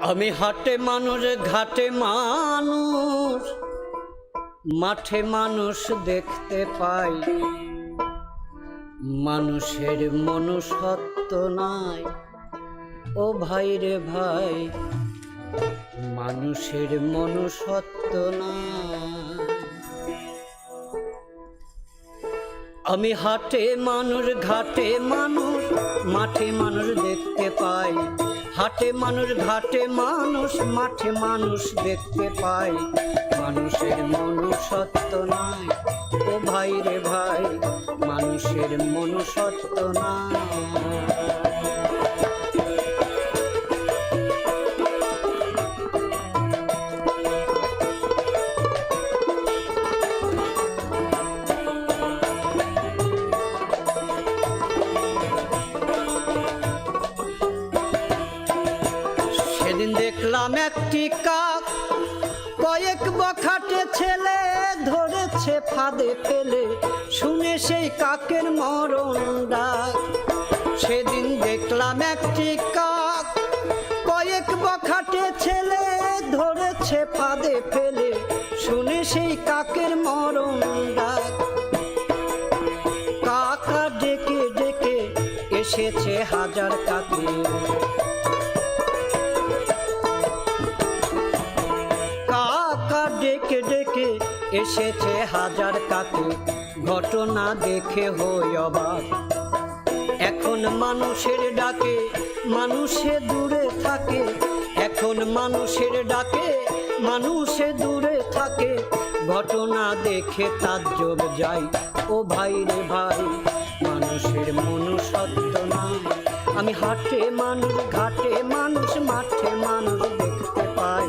আমি হাটে মানুষ, ঘাটে মানুষ, মাঠে মানুষ দেখতে পাই। মানুষের মনুষ্যত্ব নাই। ও ভাই রে ভাই, মানুষের মনুষ্যত্ব নাই। আমি হাটে মানুষ, ঘাটে মানুষ, মাঠে মানুষ দেখতে পাই। হাটে মানুষ ঘাটে মানুষ, মাঠে মানুষ দেখতে পাই মানুষের মনুষ্যত্ব নাই। ও ভাই রে ভাই, মানুষের মনুষ্যত্ব নাই। দেখলাম একটি কাক। কয়েক বখাটে ছেলে ধরেছে ফাঁদে ফেলে। শুনে সেই কাকের মরণ ডাক। সেদিন দেখলাম একটি কাক। কয়েক বখাটে ছেলে ধরেছে ফাঁদে ফেলে। শুনে সেই কাকের মরণ ডাক। কাকা ডেকে ডেকে এসেছে হাজার কাকে। এসেছে হাজার কাকে, ঘটনা দেখে হই অবাক। এখন মানুষের ডাকে, মানুষে দূরে থাকে। এখন মানুষের ডাকে, মানুষে দূরে থাকে। ঘটনা দেখে তাজ্জব যাই, ও ভাই রে ভাই, মানুষের মনুষ্যত্ব না আমি হাটে মানুষ, ঘাটে মানুষ, মাঠে মানুষ দেখতে পাই।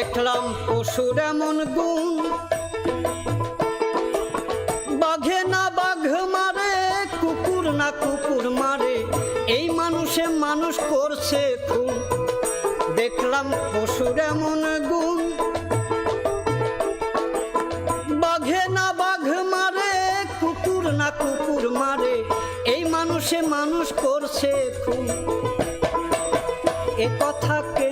দেখলাম পশুর এমন গুণ। বাঘে না বাঘ মারে, কুকুর না কুকুর মারে, এই মানুষে মানুষ করছে খুন। দেখলাম পশুর এমন গুণ। বাঘে না বাঘ মারে, কুকুর না কুকুর মারে, এই মানুষে মানুষ করছে খুন। এ কথা কে না জানে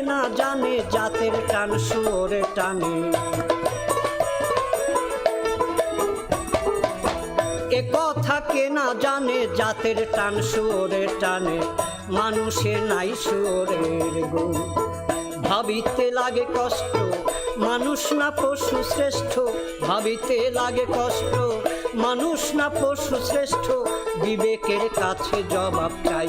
টান সুরে টানে। এ কথা কে না জানে, জাতের টান সুরে টানে। মানুষের নাই সুরের গুণ ভাবিতে লাগে কষ্ট, মানুষ না পশু শ্রেষ্ঠ। ভাবিতে লাগে কষ্ট, মানুষ না পশু শ্রেষ্ঠ। বিবেকের কাছে জবাব চাই।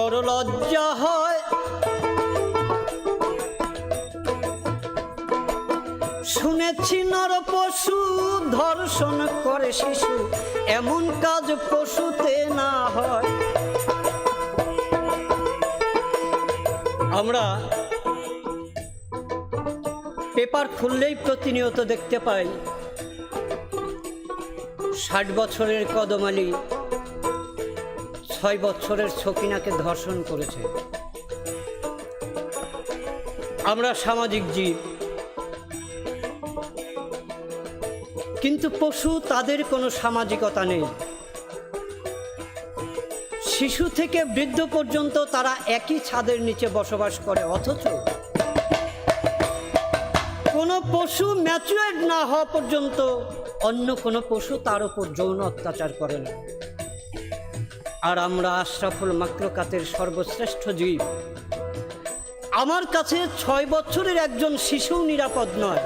বড় লজ্জা হয়। শুনেছি নর পশু ধর্ষণ করে শিশু, এমন কাজ পশুতে না হয়। আমরা পেপার খুললেই প্রতিনিয়ত দেখতে পাই, ষাট বছরের কদমালি ছয় বছরের সকিনাকে ধর্ষণ করেছে। আমরা সামাজিক জীব। কিন্তু পশু তাদের কোনো সামাজিকতা নেই। শিশু থেকে বৃদ্ধ পর্যন্ত তারা একই ছাদের নিচে বসবাস করে, অথচ কোনো পশু ম্যাচুরেট না হওয়া পর্যন্ত অন্য কোনো পশু তার উপর যৌন অত্যাচার করে না। আর আমরা আশরাফুল মাকলুকাতের সর্বশ্রেষ্ঠ জীব। আমার কাছে ছয় বছরের একজন শিশু নিরাপদ নয়।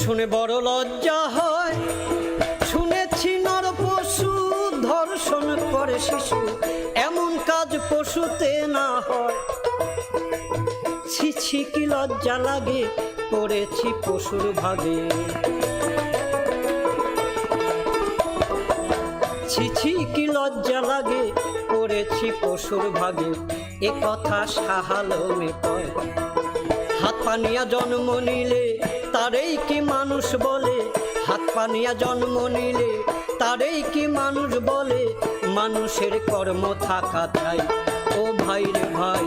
শুনে বড় লজ্জা হয়, শুনেছি নর পশু ধর্ষণ করে শিশু, এমন কাজ পশুতে না হয়। ছি ছি, কি লজ্জা লাগে পড়েছি পশুর ভাগে। ছি ছি কি লজ্জা লাগে পড়েছি পশুর ভাগে। এ কথা সাহালমে কয়। হাত পানিয়া জন্ম নিলে তারেই কি মানুষ বলে? হাত পানিয়া জন্ম নিলে তারেই কি মানুষ বলে? মানুষের কর্ম থাকা চাই। ও ভাই রে ভাই